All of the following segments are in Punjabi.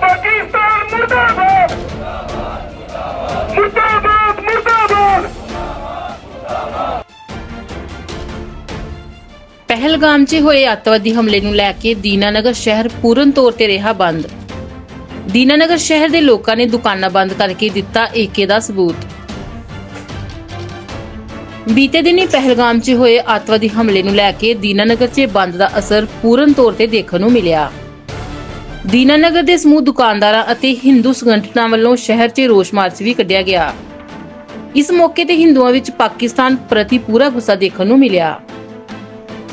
ਪਾਕਿਸਤਾਨ ਮੁਰਦਾਬਾਦ! ਮੁਰਦਾਬਾਦ ਮੁਰਦਾਬਾਦ! ਪਹਿਲਗਾਮ 'ਚ ਹੋਏ ਅੱਤਵਾਦੀ ਹਮਲੇ ਨੂੰ ਲੈ ਕੇ ਦੀਨਾਨਗਰ ਸ਼ਹਿਰ ਪੂਰਨ ਤੌਰ ਤੇ ਰਿਹਾ ਬੰਦ। ਦੀਨਾਨਗਰ ਸ਼ਹਿਰ ਦੇ ਲੋਕਾਂ ਨੇ ਦੁਕਾਨਾਂ ਬੰਦ ਕਰਕੇ ਦਿੱਤਾ ਏਕੇ ਦਾ ਸਬੂਤ। ਬੀਤੇ ਦਿਨੀ ਪਹਿਲਗਾਮ 'ਚ ਹੋਏ ਅੱਤਵਾਦੀ ਹਮਲੇ ਨੂੰ ਲੈ ਕੇ ਦੀਨਾਨਗਰ 'ਚ ਬੰਦ ਦਾ ਅਸਰ ਪੂਰਨ ਤੌਰ ਤੇ ਦੇਖਣ ਨੂੰ ਮਿਲਿਆ। ਦੀਨਾਨਗਰ ਦੇ ਸਮੂਹ ਦੁਕਾਨਦਾਰਾਂ ਅਤੇ ਹਿੰਦੂ ਸੰਗਠਨਾਂ ਵੱਲੋਂ ਸ਼ਹਿਰ 'ਚ ਰੋਸ ਮਾਰਚ ਵੀ ਕੱਢਿਆ ਗਿਆ। ਇਸ ਮੌਕੇ ਤੇ ਹਿੰਦੂਆਂ ਵਿੱਚ ਪਾਕਿਸਤਾਨ ਪ੍ਰਤੀ ਪੂਰਾ ਗੁੱਸਾ ਦੇਖਣ ਨੂੰ ਮਿਲਿਆ।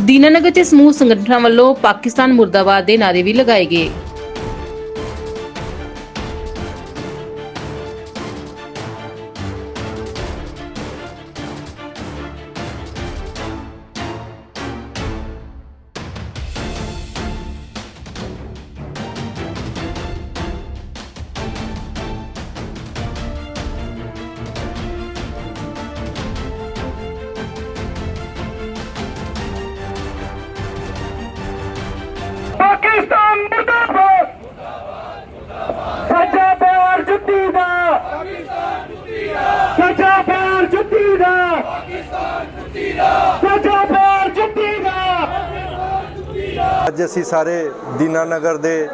ਦੀਨਾਨਗਰ ਚ ਸਮੂਹ ਸੰਗਠਨਾਂ ਵੱਲੋਂ ਪਾਕਿਸਤਾਨ ਮੁਰਦਾਬਾਦ ਦੇ ਨਾਰੇ ਵੀ ਲਗਾਏ ਗਏ। ਪਾਕਿਸਤਾਨ ਮੁਰਦਾਬਾਦ। ਸੱਚਾ ਪਿਆਰ ਜੁੱਤੀ ਦਾ। ਸੱਚਾ ਪਿਆਰ ਜੁੱਤੀ ਦਾ। ਸੱਚਾ ਪਿਆਰ ਜੁੱਤੀ ਦਾ। ਅੱਜ ਅਸੀਂ ਸਾਰੇ ਦੀਨਾਨਗਰ ਦੇ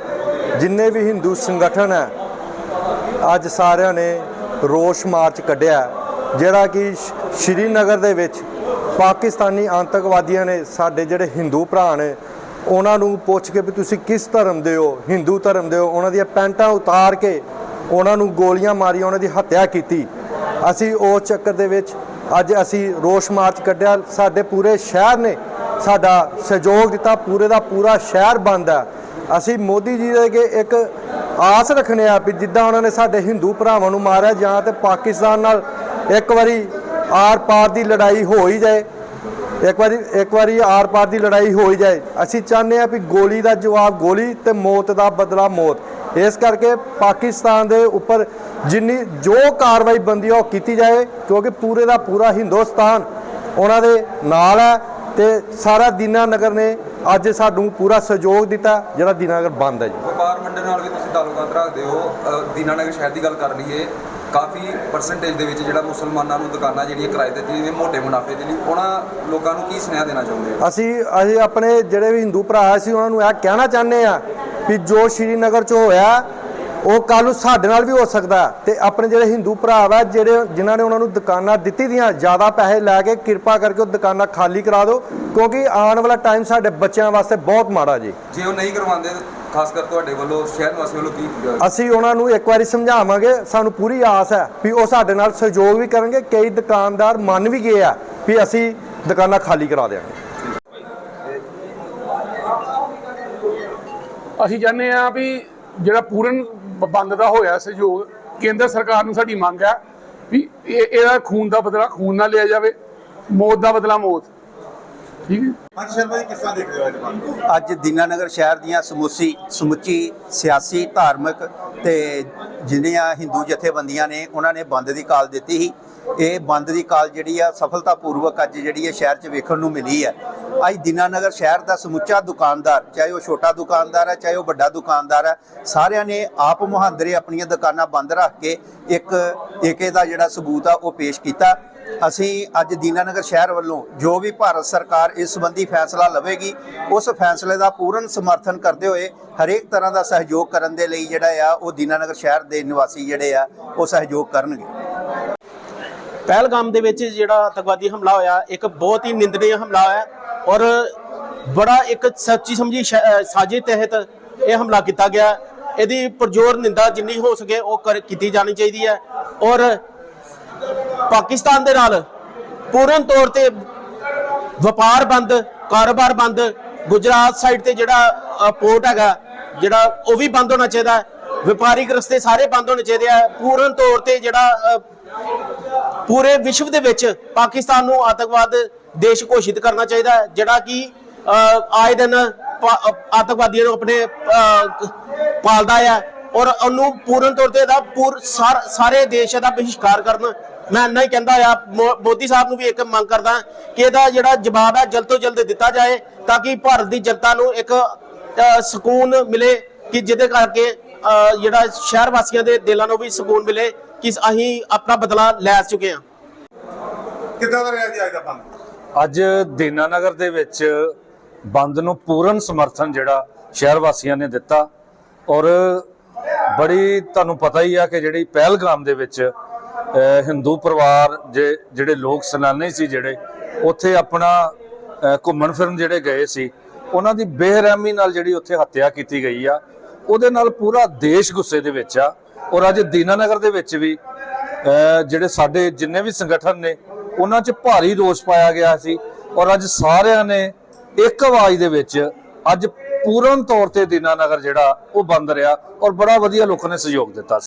ਜਿੰਨੇ ਵੀ ਹਿੰਦੂ ਸੰਗਠਨ ਹੈ, ਅੱਜ ਸਾਰਿਆਂ ਨੇ ਰੋਸ ਮਾਰਚ ਕੱਢਿਆ ਜਿਹੜਾ ਕਿ ਸ਼੍ਰੀਨਗਰ ਦੇ ਵਿੱਚ ਪਾਕਿਸਤਾਨੀ ਆਤੰਕਵਾਦੀਆਂ ਨੇ ਸਾਡੇ ਜਿਹੜੇ ਹਿੰਦੂ ਭਰਾ ਨੇ ਉਹਨਾਂ ਨੂੰ ਪੁੱਛ ਕੇ ਵੀ ਤੁਸੀਂ ਕਿਸ ਧਰਮ ਦੇ ਹੋ? ਹਿੰਦੂ ਧਰਮ ਦੇ ਹੋ? ਉਹਨਾਂ ਦੀਆਂ ਪੈਂਟਾਂ ਉਤਾਰ ਕੇ ਉਹਨਾਂ ਨੂੰ ਗੋਲੀਆਂ ਮਾਰੀਆਂ, ਉਹਨਾਂ ਦੀ ਹੱਤਿਆ ਕੀਤੀ। ਅਸੀਂ ਉਸ ਚੱਕਰ ਦੇ ਵਿੱਚ ਅੱਜ ਅਸੀਂ ਰੋਸ ਮਾਰਚ ਕੱਢਿਆ। ਸਾਡੇ ਪੂਰੇ ਸ਼ਹਿਰ ਨੇ ਸਾਡਾ ਸਹਿਯੋਗ ਦਿੱਤਾ। ਪੂਰੇ ਦਾ ਪੂਰਾ ਸ਼ਹਿਰ ਬੰਦ ਹੈ। ਅਸੀਂ ਮੋਦੀ ਜੀ ਦੇ ਅੱਗੇ ਇੱਕ ਆਸ ਰੱਖਨੇ ਆ ਵੀ ਜਿੱਦਾਂ ਉਹਨਾਂ ਨੇ ਸਾਡੇ ਹਿੰਦੂ ਭਰਾਵਾਂ ਨੂੰ ਮਾਰਿਆ, ਜਾਂ ਤੇ ਪਾਕਿਸਤਾਨ ਨਾਲ ਇੱਕ ਵਾਰੀ ਆਰ ਪਾਰ ਦੀ ਲੜਾਈ ਹੋ ਹੀ ਜਾਏ। ਇੱਕ ਵਾਰੀ ਇੱਕ ਵਾਰੀ ਆਰ ਪਾਰ ਦੀ ਲੜਾਈ ਹੋਈ ਜਾਏ। ਅਸੀਂ ਚਾਹੁੰਦੇ ਆ ਵੀ ਗੋਲੀ ਦਾ ਜਵਾਬ ਗੋਲੀ ਤੇ ਮੌਤ ਦਾ ਬਦਲਾ ਮੌਤ। ਇਸ ਕਰਕੇ ਪਾਕਿਸਤਾਨ ਦੇ ਉੱਪਰ ਜਿੰਨੀ ਜੋ ਕਾਰਵਾਈ ਬੰਦੀ ਆ ਉਹ ਕੀਤੀ ਜਾਏ ਕਿਉਂਕਿ ਪੂਰੇ ਦਾ ਪੂਰਾ ਹਿੰਦੁਸਤਾਨ ਉਹਨਾਂ ਦੇ ਨਾਲ ਹੈ ਤੇ ਸਾਰਾ ਦੀਨਾਨਗਰ ਨੇ ਅੱਜ ਸਾਨੂੰ ਪੂਰਾ ਸਹਿਯੋਗ ਦਿੱਤਾ ਜਿਹੜਾ ਦੀਨਾ ਨਗਰ ਬੰਦ ਹੈ ਜੀ। ਵਪਾਰ ਮੰਡਲ ਨਾਲ ਵੀ ਤੁਸੀਂ ਤਾਲੁਕਾਤ ਰੱਖਦੇ ਹੋ। ਅ, ਦੀਨਾਨਗਰ ਸ਼ਹਿਰ ਦੀ ਗੱਲ ਕਰ ਲਈਏ। ਕਾਫੀ ਪਰਸੈਂਟੇਜ ਦੇ ਵਿੱਚ ਜਿਹੜਾ ਮੁਸਲਮਾਨਾਂ ਨੂੰ ਦੁਕਾਨਾਂ ਜਿਹੜੀਆਂ ਕਿਰਾਏ ਤੇ ਦਿੱਤੀਆਂ ਨੇ ਮੋٹے ਮੁਨਾਫੇ ਦੇ ਲਈ ਉਹਨਾਂ ਲੋਕਾਂ ਨੂੰ ਕੀ ਸੁਨੇਹਾ ਦੇਣਾ ਚਾਹੁੰਦੇ ਹੋ ਅਸੀਂ ਅਸੀਂ ਆਪਣੇ ਜਿਹੜੇ ਵੀ ਹਿੰਦੂ ਭਰਾ ਸੀ ਉਹਨਾਂ ਨੂੰ ਇਹ ਕਹਿਣਾ ਚਾਹੁੰਦੇ ਆ ਵੀ ਜੋ ਸ਼੍ਰੀਨਗਰ ਚ ਹੋਇਆ ਉਹ ਕੱਲ ਨੂੰ ਸਾਡੇ ਨਾਲ ਵੀ ਹੋ ਸਕਦਾ। ਤੇ ਆਪਣੇ ਜਿਹੜੇ ਹਿੰਦੂ ਭਰਾ ਵਾ ਜਿਹੜੇ ਜਿਨ੍ਹਾਂ ਨੇ ਉਹਨਾਂ ਨੂੰ ਦੁਕਾਨਾਂ ਦਿੱਤੀ ਦੀਆਂ ਜ਼ਿਆਦਾ ਪੈਸੇ ਲੈ ਕੇ ਕਿਰਪਾ ਕਰਕੇ ਉਹ ਦੁਕਾਨਾਂ ਖਾਲੀ ਕਰਾ ਦਿਓ ਕਿਉਂਕਿ ਆਉਣ ਵਾਲਾ ਟਾਈਮ ਸਾਡੇ ਬੱਚਿਆਂ ਵਾਸਤੇ ਬਹੁਤ ਮਾੜਾ ਜੀ ਜੇ ਉਹ ਨਹੀਂ ਕਰਵਾਉਂਦੇ ਖਾਸ ਕਰ ਤੁਹਾਡੇ ਵੱਲੋਂ ਸ਼ਹਿਰ ਵਾਸੀਆਂ ਵੱਲੋਂ ਕੀ ਅਸੀਂ ਉਹਨਾਂ ਨੂੰ ਇੱਕ ਵਾਰੀ ਸਮਝਾਵਾਂਗੇ ਸਾਨੂੰ ਪੂਰੀ ਆਸ ਹੈ ਵੀ ਉਹ ਸਾਡੇ ਨਾਲ ਸਹਿਯੋਗ ਵੀ ਕਰਨਗੇ ਕਈ ਦੁਕਾਨਦਾਰ ਮੰਨ ਵੀ ਗਏ ਆ ਵੀ ਅਸੀਂ ਦੁਕਾਨਾਂ ਖਾਲੀ ਕਰਾ ਦਿਆਂਗੇ। ਅਸੀਂ ਚਾਹੁੰਦੇ ਆ ਵੀ ਜਿਹੜਾ ਪੂਰਨ ਬੰਦ ਦਾ ਹੋਇਆ ਸਹਿਯੋਗ ਕੇਂਦਰ ਸਰਕਾਰ ਨੂੰ ਸਾਡੀ ਮੰਗ ਹੈ ਵੀ ਇਹ ਇਹਦਾ ਖੂਨ ਦਾ ਬਦਲਾ ਖੂਨ ਨਾਲ ਲਿਆ ਜਾਵੇ ਮੌਤ ਦਾ ਬਦਲਾ ਮੌਤ। ਠੀਕ ਹੈ। ਹਾਂਜੀ ਸ਼ਰਮਾ ਜੀ ਕਿਸ ਦੇਖ ਰਹੇ ਹੋ ਅੱਜ ਅੱਜ ਦੀਨਾਨਗਰ ਸ਼ਹਿਰ ਦੀਆਂ ਸਮੂਸੀ ਸਮੁੱਚੀ ਸਿਆਸੀ ਧਾਰਮਿਕ ਤੇ ਜਿਹੜੀਆਂ ਹਿੰਦੂ ਜਥੇਬੰਦੀਆਂ ਨੇ ਉਹਨਾਂ ਨੇ ਬੰਦ ਦੀ ਕਾਲ ਦਿੱਤੀ ਸੀ। ਇਹ ਬੰਦ ਦੀ ਕਾਲ ਜਿਹੜੀ ਆ ਸਫਲਤਾਪੂਰਵਕ ਅੱਜ ਜਿਹੜੀ ਹੈ ਸ਼ਹਿਰ 'ਚ ਵੇਖਣ ਨੂੰ ਮਿਲੀ ਹੈ। ਅੱਜ ਦੀਨਾਨਗਰ ਸ਼ਹਿਰ ਦਾ ਸਮੁੱਚਾ ਦੁਕਾਨਦਾਰ ਚਾਹੇ ਉਹ ਛੋਟਾ ਦੁਕਾਨਦਾਰ ਹੈ ਚਾਹੇ ਉਹ ਵੱਡਾ ਦੁਕਾਨਦਾਰ ਹੈ ਸਾਰਿਆਂ ਨੇ ਆਪ ਮੁਹਾਂਦਰੇ ਆਪਣੀਆਂ ਦੁਕਾਨਾਂ ਬੰਦ ਰੱਖ ਕੇ ਇੱਕ ਏਕੇ ਦਾ ਜਿਹੜਾ ਸਬੂਤ ਆ ਉਹ ਪੇਸ਼ ਕੀਤਾ। ਅਸੀਂ ਅੱਜ ਦੀਨਾਨਗਰ ਸ਼ਹਿਰ ਵੱਲੋਂ ਜੋ ਵੀ ਭਾਰਤ ਸਰਕਾਰ ਇਸ ਸੰਬੰਧੀ ਫੈਸਲਾ ਲਵੇਗੀ, ਉਸ ਫੈਸਲੇ ਦਾ ਪੂਰਨ ਸਮਰਥਨ ਕਰਦੇ ਹੋਏ ਹਰੇਕ ਤਰ੍ਹਾਂ ਦਾ ਸਹਿਯੋਗ ਕਰਨ ਦੇ ਲਈ ਜਿਹੜਾ ਆ, ਉਹ ਦੀਨਾਨਗਰ ਸ਼ਹਿਰ ਦੇ ਨਿਵਾਸੀ ਜਿਹੜੇ ਆ, ਉਹ ਸਹਿਯੋਗ ਕਰਨਗੇ। ਪਹਿਲਗਾਮ ਦੇ ਵਿੱਚ ਜਿਹੜਾ ਆਤੰਕਵਾਦੀ ਹਮਲਾ ਹੋਇਆ, ਇੱਕ ਬਹੁਤ ਹੀ ਨਿੰਦਨੀय ਹਮਲਾ ਹੋਇਆ ਔਰ ਬੜਾ ਇੱਕ ਸੱਚੀ ਸਮਝੀ ਸਾਜ਼ਿਸ਼ ਤਹਿਤ ਇਹ ਹਮਲਾ ਕੀਤਾ ਗਿਆ। ਇਹਦੀ ਪਰਜੋਰ ਨਿੰਦਾ ਜਿੰਨੀ ਹੋ ਸਕੇ ਉਹ ਕਰ- ਕੀਤੀ ਜਾਣੀ ਚਾਹੀਦੀ ਹੈ ਔਰ ਪਾਕਿਸਤਾਨ ਦੇ ਨਾਲ ਪੂਰਨ ਤੌਰ ਤੇ ਵਪਾਰ ਬੰਦ, ਕਾਰੋਬਾਰ ਬੰਦ, ਗੁਜਰਾਤ ਸਾਈਡ ਤੇ ਜਿਹੜਾ ਪੋਰਟ ਹੈਗਾ, ਜਿਹੜਾ ਉਹ ਵੀ ਬੰਦ ਹੋਣਾ ਚਾਹੀਦਾ ਵਪਾਰਿਕ ਰਸਤੇ ਸਾਰੇ ਬੰਦ ਹੋਣੇ ਚਾਹੀਦੇ ਆ। ਪੂਰਨ ਤੌਰ ਤੇ ਜਿਹੜਾ ਪੂਰੇ ਵਿਸ਼ਵ ਦੇ ਵਿੱਚ ਪਾਕਿਸਤਾਨ ਨੂੰ ਆਤੰਕਵਾਦ ਦੇਸ਼ ਘੋਸ਼ਿਤ ਕਰਨਾ ਚਾਹੀਦਾ ਹੈ, ਜਿਹੜਾ ਕਿ ਆਏ ਦਿਨ ਆਤੰਕਵਾਦੀਆਂ ਨੂੰ ਆਪਣੇ ਪਾਲਦਾ ਹੈ ਔਰ ਉਹਨੂੰ ਪੂਰਨ ਤੌਰ ਤੇ ਇਹਦਾ ਪੂਰ ਸਾਰ- ਸਾਰੇ ਦੇਸ਼ ਦਾ ਬਹਿਸ਼ਕਾਰ ਕਰਨ। ਮੈਂ ਇੰਨਾ ਹੀ ਕਹਿੰਦਾ ਆ ਮੋਦੀ ਸਾਹਿਬ ਨੂੰ ਵੀ ਇੱਕ ਮੰਗ ਕਰਦਾ ਕਿ ਇਹਦਾ ਜਿਹੜਾ ਜਵਾਬ ਹੈ ਜਲਦ ਤੋਂ ਜਲਦ ਦਿੱਤਾ ਜਾਏ ਤਾਂ ਕਿ ਭਾਰਤ ਦੀ ਜਨਤਾ ਨੂੰ ਇੱਕ ਸਕੂਨ ਮਿਲੇ ਕਿ ਜਿਹਦੇ ਕਰਕੇ ਜਿਹੜਾ ਸ਼ਹਿਰ ਵਾਸੀਆਂ ਦੇ ਦਿਲਾਂ ਨੂੰ ਵੀ ਸਕੂਨ ਮਿਲੇ ਕਿ ਅਸੀਂ ਆਪਣਾ ਬਦਲਾ ਲੈ ਚੁੱਕੇ ਹਾਂ। ਕਿੱਦਾਂ ਦਾ ਰਿਹਾ ਜੀ ਅੱਜ ਦਾ ਬੰਦ? ਅੱਜ ਦੀਨਾਨਗਰ ਦੇ ਵਿੱਚ ਬੰਦ ਨੂੰ ਪੂਰਨ ਸਮਰਥਨ ਜਿਹੜਾ ਸ਼ਹਿਰ ਵਾਸੀਆਂ ਨੇ ਦਿੱਤਾ ਔਰ ਬੜੀ ਤੁਹਾਨੂੰ ਪਤਾ ਹੀ ਆ ਕਿ ਜਿਹੜੀ ਪਹਿਲਗਾਮ ਦੇ ਵਿੱਚ ਹਿੰਦੂ ਪਰਿਵਾਰ ਜੇ, ਜਿਹੜੇ ਲੋਕ ਸੈਲਾਨੀ ਸੀ ਜਿਹੜੇ, ਉੱਥੇ ਆਪਣਾ ਘੁੰਮਣ ਫਿਰਨ ਜਿਹੜੇ ਗਏ ਸੀ, ਉਹਨਾਂ ਦੀ ਬੇਰਹਿਮੀ ਨਾਲ ਜਿਹੜੀ ਉੱਥੇ ਹੱਤਿਆ ਕੀਤੀ ਗਈ ਆ, ਉਹਦੇ ਨਾਲ ਪੂਰਾ ਦੇਸ਼ ਗੁੱਸੇ ਦੇ ਵਿੱਚ ਆ, ਔਰ ਅੱਜ ਦੀਨਾਨਗਰ ਦੇ ਵਿੱਚ ਵੀ ਜਿਹੜੇ ਸਾਡੇ ਜਿੰਨੇ ਵੀ ਸੰਗਠਨ ਨੇ, ਉਹਨਾਂ 'ਚ ਭਾਰੀ ਰੋਸ ਪਾਇਆ ਗਿਆ ਸੀ, ਔਰ ਅੱਜ ਸਾਰਿਆਂ ਨੇ ਇੱਕ ਆਵਾਜ਼ ਦੇ ਵਿੱਚ ਅੱਜ ਪੂਰਨ ਤੌਰ ਤੇ ਦੀਨਾਨਗਰ ਜਿਹੜਾ, ਉਹ ਬੰਦ ਰਿਹਾ, ਔਰ ਬੜਾ ਵਧੀਆ ਲੋਕਾਂ ਨੇ ਸਹਿਯੋਗ ਦਿੱਤਾ